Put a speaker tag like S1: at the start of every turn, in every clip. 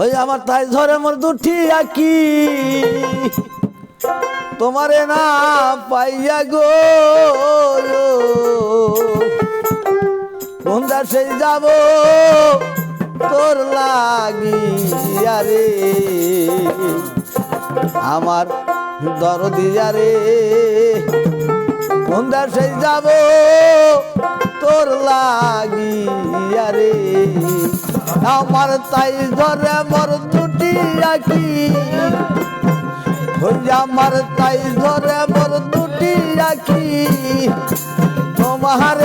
S1: ওই আমার তাই ধরে মোর দুটি আকি। তোমারে না পাইয়া গো। কোন সেই যাব? তোর লাগিয়া রে। আমার দরদিয়া রে। কোন দেশে যাব তোর লাগি, আরে। আমার তাই ধরে মর দুটি আঁকি আমার তাই ধরে মর দুটি আঁকি তোমার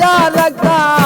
S1: मेला लगा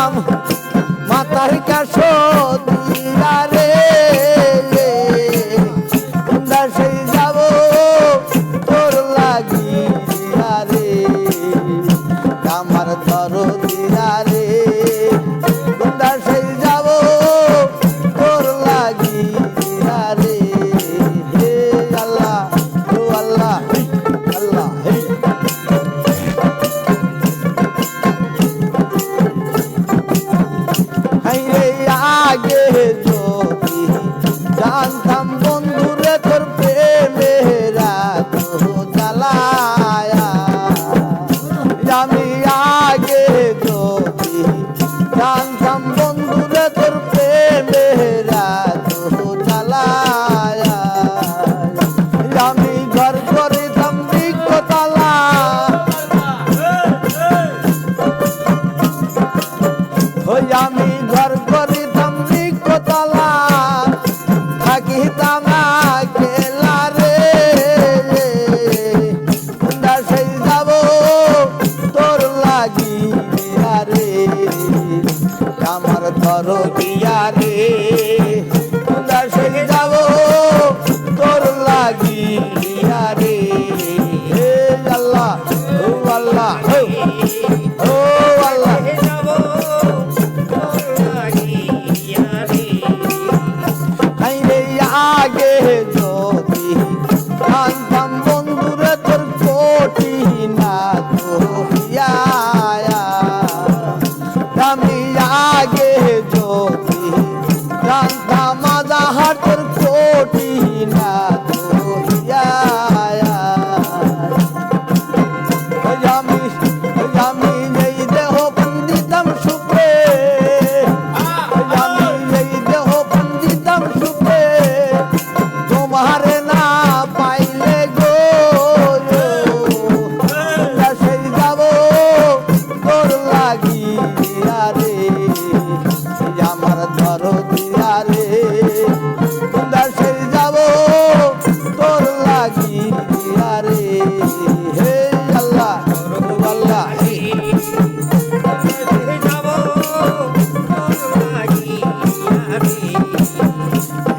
S1: করো দিয়া রে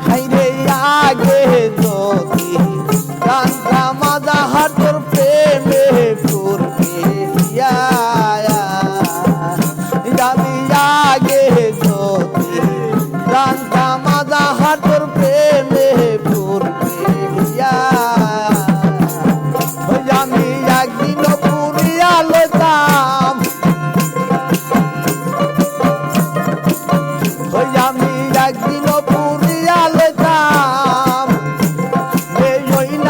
S1: হাইরে